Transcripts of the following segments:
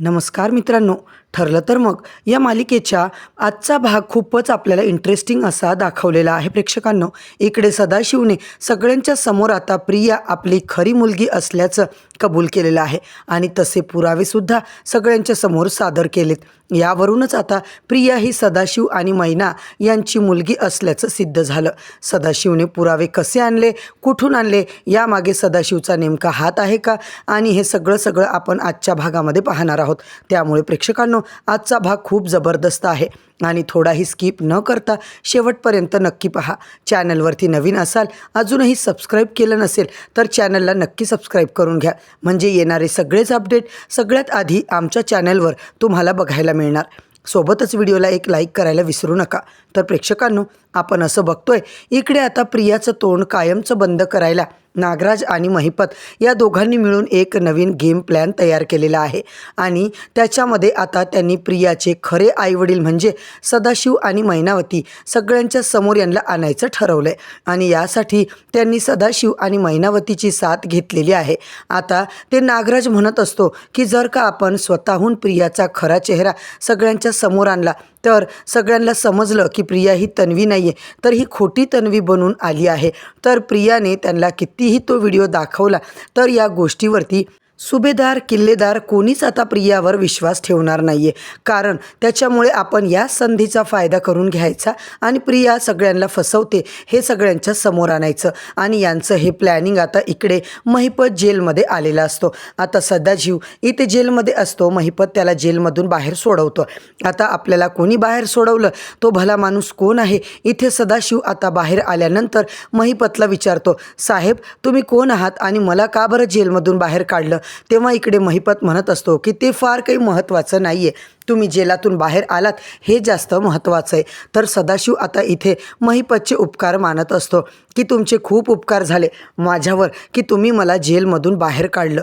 नमस्कार मित्रांनो ठरलं तर मग. या मालिकेच्या आजचा भाग खूपच आपल्याला इंटरेस्टिंग असा दाखवलेला आहे प्रेक्षकांनो. इकडे सदाशिवने सगळ्यांच्या समोर आता प्रिया आपली खरी मुलगी असल्याचं कबूल केलेलं आहे आणि तसे पुरावेसुद्धा सगळ्यांच्या समोर सादर केलेत. यावरूनच आता प्रिया ही सदाशिव आणि मैना यांची मुलगी असल्याचं सिद्ध झालं. सदाशिवने पुरावे कसे आणले कुठून आणले यामागे सदाशिवचा नेमका हात आहे का? आणि हे सगळं सगळं आपण आजच्या भागामध्ये पाहणार आहोत. त्यामुळे प्रेक्षकांनो आजचा भाग खूप जबरदस्त आहे. आणि थोडाही स्किप न करता शेवटपर्यंत नक्की पहा. चॅनलवरती नवीन असाल अजूनही सबस्क्राईब केलं नसेल तर चॅनलला नक्की सबस्क्राईब करून घ्या. म्हणजे येणारे सगळेच अपडेट सगळ्यात आधी आमच्या चॅनलवर तुम्हाला बघायला मिळणार. सोबतच व्हिडिओला एक लाईक करायला विसरू नका. तर प्रेक्षकांनो आपण असं बघतोय. इकडे आता प्रियाचं तोंड कायमचं बंद करायला नागराज आणि महिपत या दोघांनी मिळून एक नवीन गेम प्लॅन तयार केलेला आहे. आणि त्याच्यामध्ये आता त्यांनी प्रियाचे खरे आईवडील म्हणजे सदाशिव आणि मैनावती सगळ्यांच्या समोर यांना आणायचं ठरवलं आहे आणि यासाठी त्यांनी सदाशिव आणि मैनावतीची साथ घेतलेली आहे. आता ते नागराज म्हणत असतो की जर का आपण स्वतःहून प्रियाचा खरा चेहरा सगळ्यांच्या समोर आणला तर सगळ्यांना समजलं की प्रिया ही तन्वी नाही आहे तर ही खोटी तन्वी बनून आली आहे. तर प्रियाने त्यांना कितीही तो व्हिडिओ दाखवला तर या गोष्टीवरती सुभेदार किल्लेदार कोणीच आता प्रियावर विश्वास ठेवणार नाही आहे कारण त्याच्यामुळे आपण या संधीचा फायदा करून घ्यायचा आणि प्रिया सगळ्यांना फसवते हे सगळ्यांच्या समोर आणायचं. आणि यांचं हे प्लॅनिंग आता इकडे महिपत जेलमध्ये आलेला असतो. आता सदाजीव इथे जेलमध्ये असतो महिपत त्याला जेलमधून बाहेर सोडवतो. आता आपल्याला कोणी बाहेर सोडवलं? तो भला माणूस कोण आहे? इथे सदाशिव आता बाहेर आल्यानंतर महिपतला विचारतो साहेब तुम्ही कोण आहात आणि मला का बरं जेलमधून बाहेर काढलं? तेव्हा इकडे महिपत म्हणत असतो की ते फार काही महत्त्वाचं नाही आहे तुम्ही जेलातून बाहेर आलात हे जास्त महत्त्वाचं आहे. तर सदाशिव आता इथे महिपतचे उपकार मानत असतो की तुमचे खूप उपकार झाले माझ्यावर की तुम्ही मला जेलमधून बाहेर काढलं.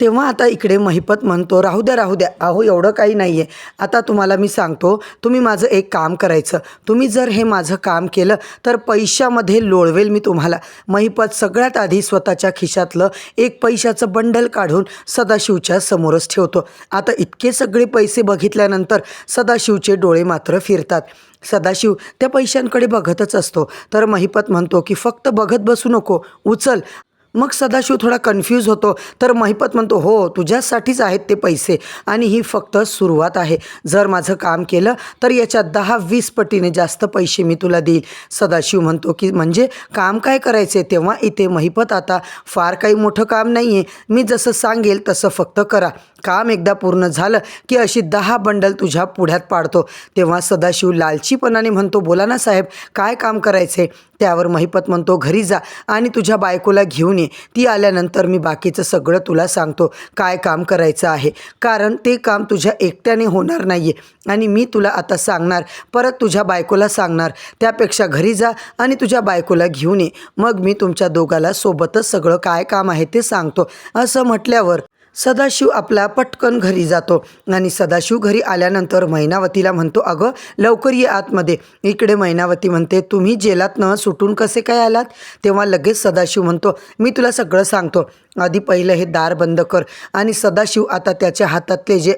तेव्हा आता इकडे महिपत म्हणतो राहू द्या राहू द्या. अहो एवढं काही नाही आहे आता तुम्हाला मी सांगतो तुम्ही माझं एक काम करायचं. तुम्ही जर हे माझं काम केलं तर पैशामध्ये लोळवेल मी तुम्हाला. महिपत सगळ्यात आधी स्वतःच्या खिशातलं एक पैशाचं बंडल काढून सदाशिवच्या समोरच ठेवतो. आता इतके सगळे पैसे बघितल्यानंतर सदाशिवचे डोळे मात्र फिरतात. सदाशिव त्या पैशांकडे बघतच असतो. तर महिपत म्हणतो की फक्त बघत बसू नको. उचल. मग सदाशिव थोडा कन्फ्यूज होतो. तर महिपत म्हणतो हो तुझ्यासाठीच आहेत ते पैसे आणि ही फक्त सुरुवात आहे. जर माझं काम केलं तर याच्यात दहा वीस पटीने जास्त पैसे मी तुला देईल. सदाशिव म्हणतो की म्हणजे काम काय करायचे तेव्हा इथे महिपत आता फार काही मोठं काम नाही आहे मी जसं सांगेल तसं फक्त करा. काम एकदा पूर्ण झालं की अशी दहा बंडल तुझ्या पुढ्यात पाडतो. तेव्हा सदाशिव लालचीपणाने म्हणतो बोला ना साहेब काय काम करायचे त्यावर महिपत म्हणतो घरी जा आणि तुझ्या बायकोला घेऊन ये. ती आल्यानंतर मी बाकीचं सगळं तुला सांगतो काय काम करायचं आहे. कारण ते काम तुझ्या एकट्याने होणार नाही आहे आणि मी तुला आता सांगणार परत तुझ्या बायकोला सांगणार. त्यापेक्षा घरी जा आणि तुझ्या बायकोला घेऊन ये. मग मी तुमच्या दोघाला सोबतच सगळं काय काम आहे ते सांगतो. असं म्हटल्यावर सदाशिव आपला पटकन घरी जातो. आणि सदाशिव घरी आल्यानंतर मैनावतीला म्हणतो अगं लवकर ये आतमध्ये. इकडे मैनावती म्हणते तुम्ही जेलातनं सुटून कसे काय आलात? तेव्हा लगेच सदाशिव म्हणतो मी तुला सगळं सांगतो. आधी पहिलं हे दार बंद कर. आणि सदाशिव आता त्याच्या हातातले जे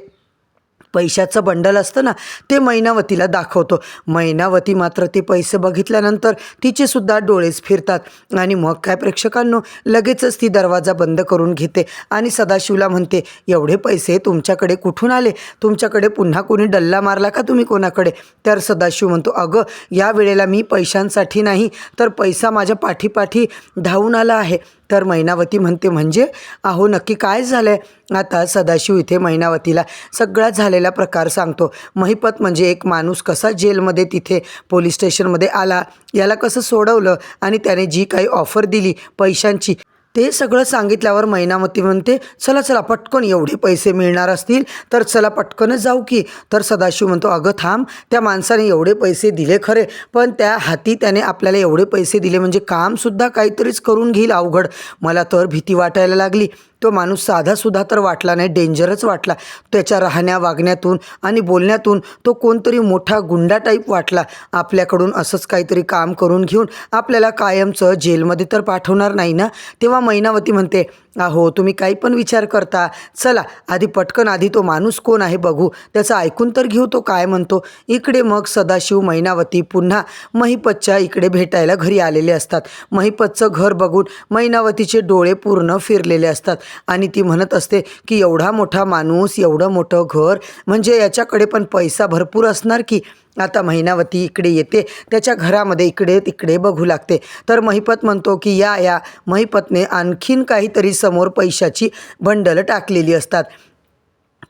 पैशाचं बंडल असतं ना ते मैनावतीला दाखवतो. मैनावती मात्र ते पैसे बघितल्यानंतर तिचेसुद्धा डोळेच फिरतात. आणि मग काय प्रेक्षकांनो लगेचच ती दरवाजा बंद करून घेते आणि सदाशिवला म्हणते एवढे पैसे तुमच्याकडे कुठून आले? तुमच्याकडे पुन्हा कोणी डल्ला मारला का तुम्ही कोणाकडे? तर सदाशिव म्हणतो अगं या वेळेला मी पैशांसाठी नाही तर पैसा माझ्या पाठीपाठी धावून आला आहे. तर मैनावती म्हणते म्हणजे? अहो नक्की काय झालं आहे आता सदाशिव इथे मैनावतीला सगळा झालेला प्रकार सांगतो. महिपत म्हणजे एक माणूस कसा जेलमध्ये तिथे पोलीस स्टेशनमध्ये आला? याला कसं सोडवलं? आणि त्याने जी काही ऑफर दिली पैशांची ते सगळं सांगितल्यावर मैनामती म्हणते चला चला पटकन एवढे पैसे मिळणार असतील तर चला पटकनच जाऊ की. तर सदाशिव म्हणतो अगं थांब त्या माणसाने एवढे पैसे दिले खरे पण त्या हाती त्याने आपल्याला एवढे पैसे दिले म्हणजे कामसुद्धा काहीतरीच करून घेईल अवघड. मला तर भीती वाटायला लागली. तो माणूस साधासुद्धा तर वाटला नाही डेंजरच वाटला. त्याच्या राहण्या वागण्यातून आणि बोलण्यातून तो कोणतरी मोठा गुंडा टाईप वाटला. आपल्याकडून असंच काहीतरी काम करून घेऊन आपल्याला कायमचं जेलमध्ये तर पाठवणार नाही ना? तेव्हा मैनावती म्हणते अहो तुम्ही काही पण विचार करता. चला आधी पटकन आधी तो माणूस कोण आहे बघू. त्याचं ऐकून तर घेऊ तो काय म्हणतो. इकडे मग सदाशिव मैनावती पुन्हा महिपतच्या इकडे भेटायला घरी आलेले असतात. महिपतचं घर बघून मैनावतीचे डोळे पूर्ण फिरलेले असतात. आणि ती म्हणत असते की एवढा मोठा माणूस एवढं मोठं घर म्हणजे याच्याकडे पण पैसा भरपूर असणार की आता महिनावती इकडे येते त्याच्या घरामध्ये इकडे तिकडे बघू लागते. तर महिपत म्हणतो की या या. महिपतने आणखीन काहीतरी समोर पैशाची बंडलं टाकलेली असतात.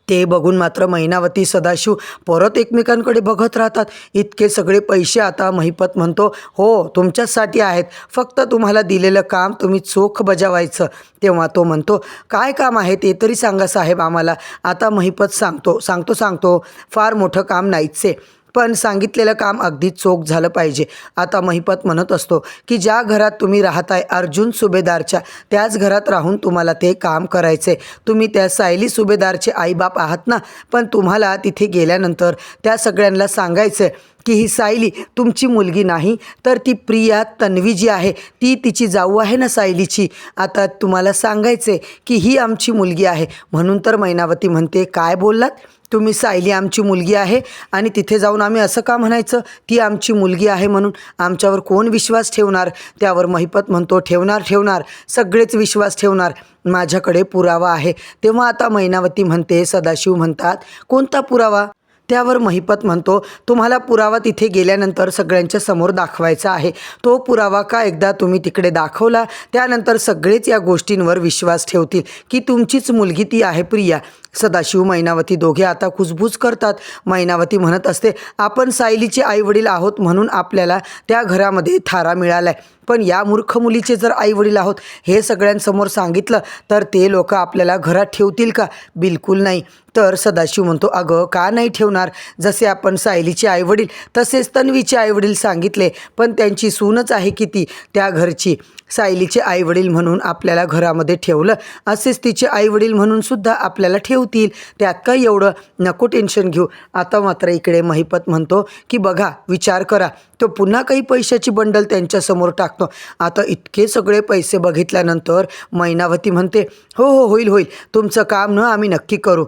ते बघून मात्र महिनावती सदाशिव परत एकमेकांकडे बघत राहतात. इतके सगळे पैसे आता महिपत म्हणतो हो तुमच्याचसाठी आहेत. फक्त तुम्हाला दिलेलं काम तुम्ही चोख बजावायचं. तेव्हा तो म्हणतो काय काम आहे ते तरी सांगा साहेब आम्हाला. आता महिपत सांगतो सांगतो सांगतो. फार मोठं काम नाहीच आहे पण सांगितलेलं काम अगदी चोख झालं पाहिजे. आता महिपत म्हणत असतो की ज्या घरात तुम्ही राहताय अर्जुन सुभेदारच्या त्याच घरात राहून तुम्हाला ते काम करायचे तुम्ही त्या सायली सुभेदारचे आईबाप आहात ना? पण तुम्हाला तिथे गेल्यानंतर त्या सगळ्यांना सांगायचं की ही सायली तुमची मुलगी नाही तर ती प्रिया तन्वी जी आहे ती तिची जाऊ आहे ना सायलीची. आता तुम्हाला सांगायचे की ही आमची मुलगी आहे. म्हणून तर मैनावती म्हणते काय बोललात? तुम्ही सायली आमची मुलगी आहे आणि तिथे जाऊन आम्ही असं का म्हणायचं? ती आमची मुलगी आहे म्हणून आमच्यावर कोण विश्वास ठेवणार? त्यावर महिपत म्हणतो ठेवणार ठेवणार सगळेच विश्वास ठेवणार. माझ्याकडे पुरावा आहे. तेव्हा आता मैनावती म्हणते सदाशिव म्हणतात कोणता पुरावा? त्यावर महिपत म्हणतो तुम्हाला पुरावा तिथे गेल्यानंतर सगळ्यांच्या समोर दाखवायचा आहे. तो पुरावा का एकदा तुम्ही तिकडे दाखवला त्यानंतर सगळेच या गोष्टींवर विश्वास ठेवतील की तुमचीच मुलगी ती आहे प्रिया. सदाशिव मैनावती दोघे आता कुजबूज करतात. मैनावती म्हणत असते आपण सायलीचे आईवडील आहोत म्हणून आपल्याला त्या घरामध्ये थारा मिळाला आहे पण या मूर्ख मुलीचे जर आईवडील आहोत हे सगळ्यांसमोर सांगितलं तर ते लोक आपल्याला घरात ठेवतील का? बिलकुल नाही. तर सदाशिव म्हणतो अगं का नाही ठेवणार? जसे आपण सायलीचे आईवडील तसेच तन्वीचे आईवडील सांगितले पण त्यांची सूनच आहे की ती त्या घरची. सायलीचे आईवडील म्हणून आपल्याला घरामध्ये ठेवलं असेच तिचे आईवडील म्हणून सुद्धा आपल्याला ठेवतील. त्यात काय एवढं नको टेन्शन घेऊ. आता मात्र इकडे महिपत म्हणतो की बघा विचार करा. तो पुन्हा काही पैशाची बंडल त्यांच्यासमोर टाकतो. आता इतके सगळे पैसे बघितल्यानंतर मैनावती म्हणते हो हो होईल होईल. तुमचं काम न आम्ही नक्की करू.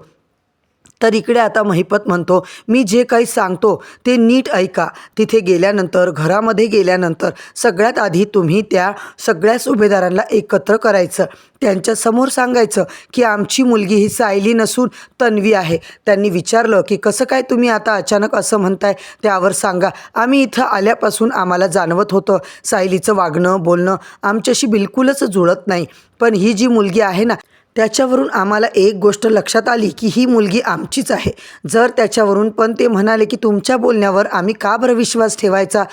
तर इकडे आता महिपत म्हणतो मी जे काही सांगतो ते नीट ऐका. तिथे गेल्यानंतर घरामध्ये गेल्यानंतर सगळ्यात आधी तुम्ही त्या सगळ्या सुभेदारांना एकत्र करायचं. त्यांच्यासमोर सांगायचं की आमची मुलगी ही सायली नसून तन्वी आहे. त्यांनी विचारलं की कसं काय तुम्ही आता अचानक असं म्हणताय? त्यावर सांगा. आम्ही इथं आल्यापासून आम्हाला जाणवत होतं. सायलीचं वागणं बोलणं आमच्याशी बिलकुलच जुळत नाही. पण ही जी मुलगी आहे ना त्याच्यावरून आम्हाला एक गोष्ट लक्षात आली की ही मुलगी आमचीच आहे. जर त्याच्यावरून पण ते म्हणाले की तुमच्या बोलण्यावर आम्ही का बरं विश्वास ठेवायचा?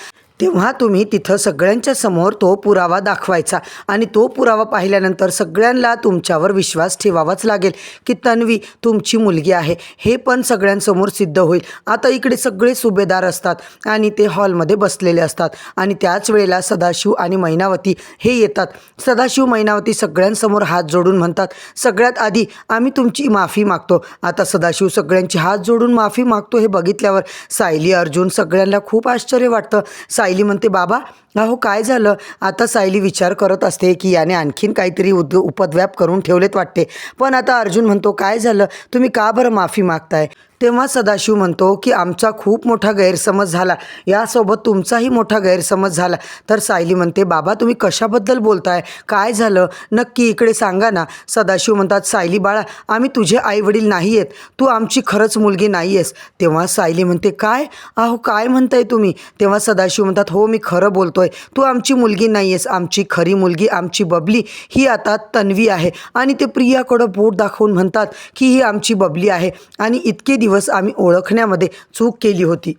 तेव्हा तुम्ही तिथं सगळ्यांच्या समोर तो पुरावा दाखवायचा. आणि तो पुरावा पाहिल्यानंतर सगळ्यांना तुमच्यावर विश्वास ठेवावाच लागेल की तन्वी तुमची मुलगी आहे. हे पण सगळ्यांसमोर सिद्ध होईल. आता इकडे सगळे सुभेदार असतात आणि ते हॉलमध्ये बसलेले असतात. आणि त्याच वेळेला सदाशिव आणि मैनावती हे येतात. सदाशिव मैनावती सगळ्यांसमोर हात जोडून म्हणतात सगळ्यात आधी आम्ही तुमची माफी मागतो. आता सदाशिव सगळ्यांची हात जोडून माफी मागतो हे बघितल्यावर सायली अर्जुन सगळ्यांना खूप आश्चर्य वाटतं. सायली म्हणते बाबा अहो काय झालं? आता सायली विचार करत असते की याने आणखीन काहीतरी उद उपद्व्याप करून ठेवलेत वाटते. पण आता अर्जुन म्हणतो काय झालं? तुम्ही का बरं माफी मागताय? तेव्हा सदाशिव म्हणतो की आमचा खूप मोठा गैरसमज झाला. यासोबत तुमचाही मोठा गैरसमज झाला. तर सायली म्हणते बाबा तुम्ही कशाबद्दल बोलताय? काय झालं? नक्की इकडे सांगा ना. सदाशिव म्हणतात सायली बाळा आम्ही तुझे आईवडील नाही आहेत तू आमची खरंच मुलगी नाही आहेस. तेव्हा सायली म्हणते काय? अहो काय म्हणताय तुम्ही? तेव्हा सदाशिव म्हणतात हो मी खरं बोलतोय. तू आमची मुलगी नाही आहेस. आमची खरी मुलगी आमची बबली ही आता तन्वी आहे. आणि ते प्रियाकडं बोट दाखवून म्हणतात की ही आमची बबली आहे. आणि इतके दिवस दिवस आम्ही ओळखण्यामध्ये चूक केली होती.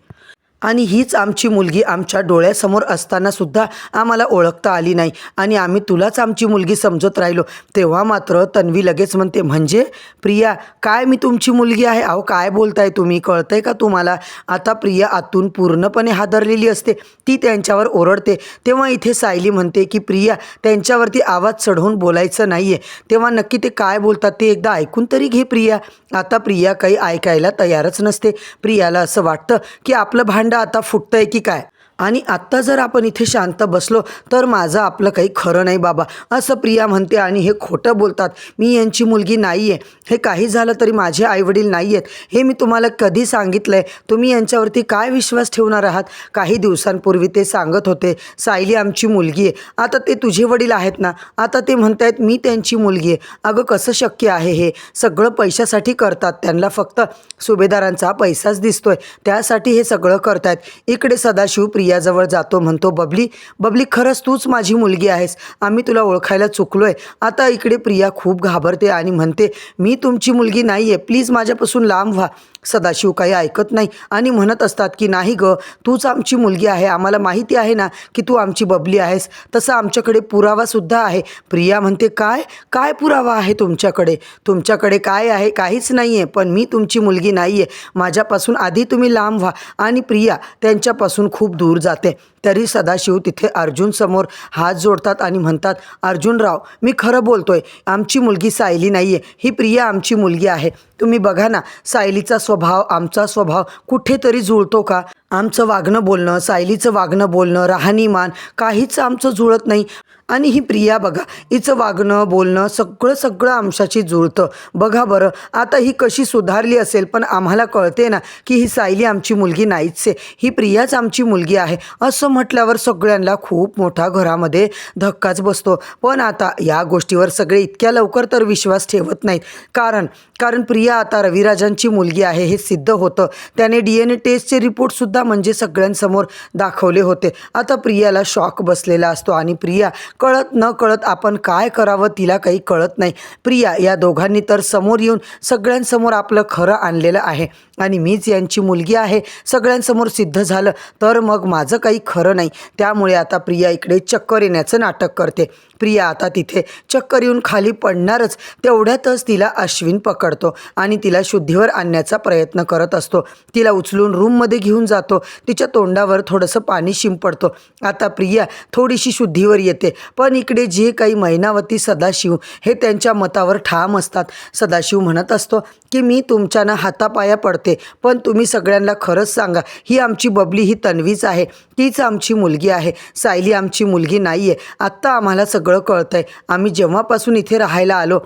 आणि हीच आमची मुलगी आमच्या डोळ्यासमोर असताना सुद्धा आम्हाला ओळखता आली नाही. आणि आम्ही तुलाच आमची मुलगी समजत राहिलो. तेव्हा मात्र तन्वी लगेच म्हणते म्हणजे? प्रिया काय मी तुमची मुलगी आहे? अहो काय बोलताय तुम्ही? कळतंय का तुम्हाला? आता प्रिया आतून पूर्णपणे हादरलेली असते. ती त्यांच्यावर ओरडते. तेव्हा इथे सायली म्हणते की प्रिया त्यांच्यावरती आवाज चढवून बोलायचं नाही आहे तेव्हा नक्की ते काय बोलतात ते एकदा ऐकून तरी घे प्रिया. आता प्रिया काही ऐकायला तयारच नसते. प्रियाला असं वाटतं की आपलं भांड आता फुटतंय की काय? आणि आत्ता जर आपण इथे शांत बसलो तर माझं आपलं काही खरं नाही बाबा. असं प्रिया म्हणते आणि हे खोटं बोलतात. मी यांची मुलगी नाही आहे हे काही झालं तरी माझे आईवडील नाही आहेत हे मी तुम्हाला कधी सांगितलं आहे तुम्ही यांच्यावरती काय विश्वास ठेवणार आहात? काही दिवसांपूर्वी ते सांगत होते सायली आमची मुलगी आहे. आता ते तुझे वडील आहेत ना? आता ते म्हणत आहेत मी त्यांची मुलगी आहे. अगं कसं शक्य आहे हे? सगळं पैशासाठी करतात. त्यांना फक्त सुभेदारांचा पैसाच दिसतोय. त्यासाठी हे सगळं करतायत. इकडे सदाशिव प्रिया प्रियाजवळ जातो म्हणतो बबली बबली खरंच तूच माझी मुलगी आहेस. आम्ही तुला ओळखायला चुकलोय. आता इकडे प्रिया खूप घाबरते आणि म्हणते मी तुमची मुलगी नाही आहे प्लीज माझ्यापासून लांब व्हा. सदाशिव काही ऐकत नाही आणि म्हणत असतात की नाही ग तूच आमची मुलगी आहे. आम्हाला माहिती आहे ना की तू आमची बबली आहेस. तसं आमच्याकडे पुरावासुद्धा आहे. प्रिया म्हणते काय? काय पुरावा आहे तुमच्याकडे? तुमच्याकडे काय आहे? काहीच नाही आहे पण मी तुमची मुलगी नाही आहे माझ्यापासून आधी तुम्ही लांब व्हा. आणि प्रिया त्यांच्यापासून खूप दूर जाते. तरी सदाशिव तिथे अर्जुन समोर हात जोडतात आणि म्हणतात अर्जुनराव मी खरं बोलतोय. आमची मुलगी सायली नाही आहे ही प्रिया आमची मुलगी आहे. तुम्ही बघा ना सायलीचा स्वभाव आमचा स्वभाव कुठेतरी जुळतो का? आमचं वागणं बोलणं सायलीचं वागणं बोलणं राहणीमान काहीच आमचं जुळत नाही. आणि ही प्रिया बघा हिचं वागणं बोलणं सगळं सगळं आमच्याशी जुळतं. बघा बरं आता ही कशी सुधारली असेल पण आम्हाला कळते ना की ही सायली आमची मुलगी नाहीच आहे. ही प्रियाच आमची मुलगी आहे. असं म्हटल्यावर सगळ्यांना खूप मोठा घरामध्ये धक्काच बसतो. पण आता या गोष्टीवर सगळे इतक्या लवकर तर विश्वास ठेवत नाहीत. कारण कारण प्रिया आता रविराजांची मुलगी आहे हे सिद्ध होतं. त्याने डी एन ए टेस्टचे रिपोर्टसुद्धा म्हणजे सगळ्यांसमोर दाखवले होते. आता प्रियाला शॉक बसलेला असतो आणि प्रिया कळत न कळत आपण काय करावं तिला काही कळत नाही. प्रिया या दोघांनी तर समोर येऊन सगळ्यांसमोर आपलं खरं आणलेलं आहे. आणि मीच यांची मुलगी आहे. सगळ्यांसमोर सिद्ध झालं. तर मग माझं काही खरं नाही. त्यामुळे आता प्रिया इकडे चक्कर येण्याचं नाटक करते. प्रिया आता तिथे चक्कर येऊन खाली पडणारच. तेवढ्यातच तिला अश्विन पकडतो आणि तिला शुद्धीवर आणण्याचा प्रयत्न करत असतो. तिला उचलून रूममध्ये घेऊन जातो. तिच्या तोंडावर थोडंसं पाणी शिंपडतो. आता प्रिया थोडीशी शुद्धीवर येते. पण इकडे जे काही मैनावती सदाशिव हे त्यांच्या मतावर ठाम असतात. सदाशिव म्हणत असतो की मी तुमच्यानं हातापाया पडते. पण तुम्ही सगळ्यांना खरंच सांगा ही आमची बबली ही तन्वीच आहे. तीच आमची मुलगी आहे. सायली आमची मुलगी नाही आहे आत्ता आम्हाला सगळं कळतं आहे आम्ही जेव्हापासून इथे राहायला आलो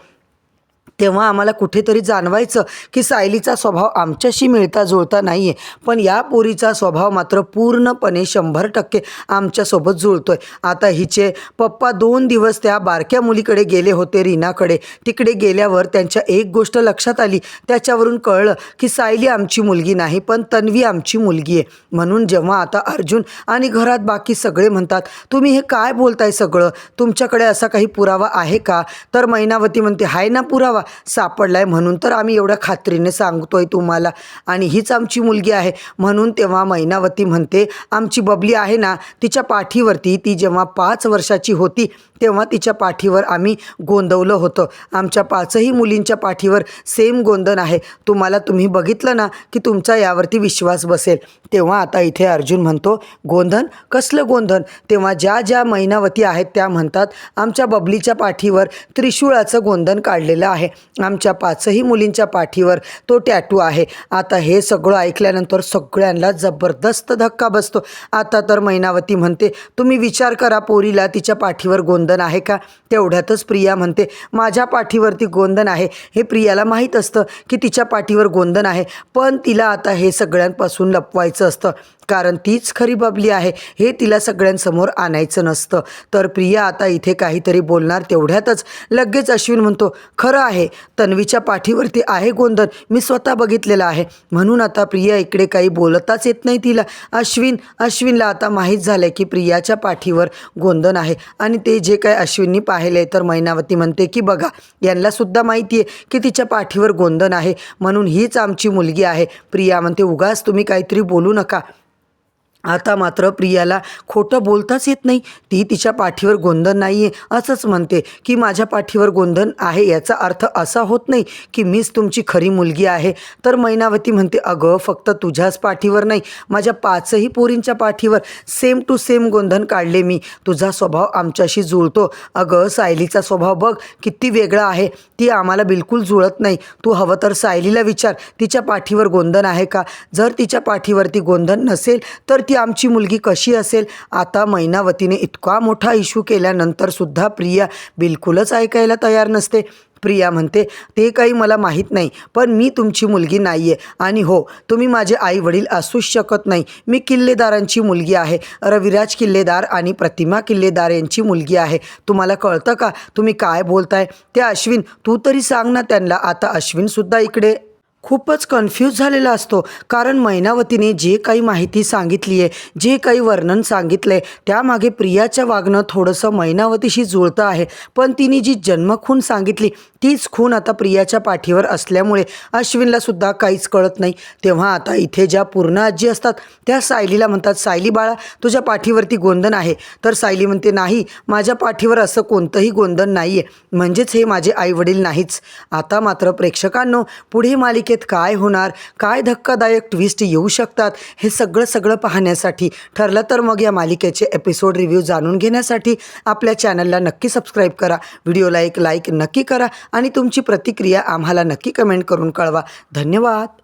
तेव्हा आम्हाला कुठेतरी जाणवायचं की सायलीचा स्वभाव आमच्याशी मिळता जुळता नाही आहे पण या पोरीचा स्वभाव मात्र पूर्णपणे शंभर टक्के आमच्यासोबत जुळतोय. आता हिचे पप्पा दोन दिवस त्या बारक्या मुलीकडे गेले होते रीनाकडे. तिकडे गेल्यावर त्यांच्या एक गोष्ट लक्षात आली. त्याच्यावरून कळलं की सायली आमची मुलगी नाही पण तन्वी आमची मुलगी आहे. म्हणून जेव्हा आता अर्जुन आणि घरात बाकी सगळे म्हणतात तुम्ही हे काय बोलताय सगळं? तुमच्याकडे असा काही पुरावा आहे का? तर मैनावती म्हणते हाय ना पुरावा सापडलाय म्हणून तर आम्ही एवढ्या खात्रीने सांगतोय तुम्हाला. आणि हीच आमची मुलगी आहे. म्हणून तेव्हा मैनावती म्हणते आमची बबली आहे ना तिच्या पाठीवरती ती जेव्हा पाच वर्षाची होती तेव्हा तिच्या पाठीवर आम्ही गोंदवलं होतं. आमच्या पाचही मुलींच्या पाठीवर सेम गोंदन आहे. तुम्हाला तुम्ही बघितलं ना की तुमचा यावरती विश्वास बसेल. तेव्हा आता इथे अर्जुन म्हणतो गोंधन कसलं गोंधन तेव्हा ज्या ज्या मैनावती आहेत त्या म्हणतात आमच्या बबलीच्या पाठीवर त्रिशूळाचं गोंधन काढलेलं आहे. आमच्या पाचही मुलींच्या पाठीवर तो टॅटू आहे. आता हे सगळं ऐकल्यानंतर सगळ्यांना जबरदस्त धक्का बसतो. आता तर मैनावती म्हणते तुम्ही विचार करा पोरीला तिच्या पाठीवर गोंदन आहे का? तेवढ्यातच प्रिया म्हणते माझ्या पाठीवरती गोंदन आहे. हे प्रियाला माहीत असतं की तिच्या पाठीवर गोंदन आहे पण तिला आता हे सगळ्यांपासून लपवायचं असतं. कारण तीच खरी बबली आहे हे तिला सगळ्यांसमोर आणायचं नसतं. तर प्रिया आता इथे काहीतरी बोलणार तेवढ्यातच लगेच अश्विन म्हणतो खरं आहे तन्वीच्या पाठीवरती आहे गोंधळ मी स्वतः बघितलेलं आहे. म्हणून आता प्रिया इकडे काही बोलताच येत नाही तिला. अश्विन अश्विनला आता माहीत झालं की प्रियाच्या पाठीवर गोंधन आहे आणि ते जे काय अश्विननी पाहिलं आहे तर मैनावती म्हणते की बघा यांनासुद्धा माहिती आहे की तिच्या पाठीवर गोंधन आहे म्हणून हीच आमची मुलगी आहे. प्रिया म्हणते उगाच तुम्ही काहीतरी बोलू नका. आता मात्र प्रियाला खोटं बोलताच येत नाही. ती तिच्या पाठीवर गोंधन नाही आहे असंच म्हणते की माझ्या पाठीवर गोंधन आहे याचा अर्थ असा होत नाही की मीच तुमची खरी मुलगी आहे तर मैनावती म्हणते अगं फक्त तुझ्याच पाठीवर नाही माझ्या पाचही पोरींच्या पाठीवर सेम टू सेम गोंधन काढले मी. तुझा स्वभाव आमच्याशी जुळतो. अगं सायलीचा स्वभाव बघ किती वेगळा आहे. ती आम्हाला बिलकुल जुळत नाही. तू हवं तर सायलीला विचार. तिच्या पाठीवर गोंधन आहे का? जर तिच्या पाठीवरती गोंधन नसेल तर ती ती आमची मुलगी कशी असेल? आता मैनावतीने इतका मोठा इश्यू केल्यानंतरसुद्धा प्रिया बिलकुलच ऐकायला तयार नसते. प्रिया म्हणते ते काही मला माहीत नाही पण मी तुमची मुलगी नाही आहे आणि हो तुम्ही माझे आई वडील असूच शकत नाही. मी किल्लेदारांची मुलगी आहे. रविराज किल्लेदार आणि प्रतिमा किल्लेदार यांची मुलगी आहे. तुम्हाला कळतं का? तुम्ही काय बोलताय? ते अश्विन तू तरी सांग ना त्यांना. आता अश्विनसुद्धा इकडे खूपच कन्फ्यूज झालेला असतो. कारण मैनावतीने जे काही माहिती सांगितली आहे जे काही वर्णन सांगितलं आहे त्यामागे प्रियाच्या वागणं थोडंसं मैनावतीशी जुळतं आहे. पण तिने जी जन्मखून सांगितली तीच खून आता प्रियाच्या पाठीवर असल्यामुळे अश्विनला सुद्धा काहीच कळत नाही. तेव्हा आता इथे ज्या पूर्ण आजी असतात त्या सायलीला म्हणतात सायली बाळा तुझ्या पाठीवरती गोंधन आहे. तर सायली म्हणते नाही माझ्या पाठीवर असं कोणतंही गोंधन नाही आहे म्हणजेच हे माझे आईवडील नाहीच. आता मात्र प्रेक्षकांनो पुढे मालिकेत काय होणार? काय धक्कादायक ट्विस्ट येऊ शकतात? हे सगळं सगळं पाहण्यासाठी ठरलं तर मग या मालिकेचे एपिसोड रिव्ह्यू जाणून घेण्यासाठी आपल्या चॅनलला नक्की सबस्क्राईब करा. व्हिडिओला एक लाईक नक्की करा आणि तुमची प्रतिक्रिया आम्हाला नक्की कमेंट करून कळवा. धन्यवाद!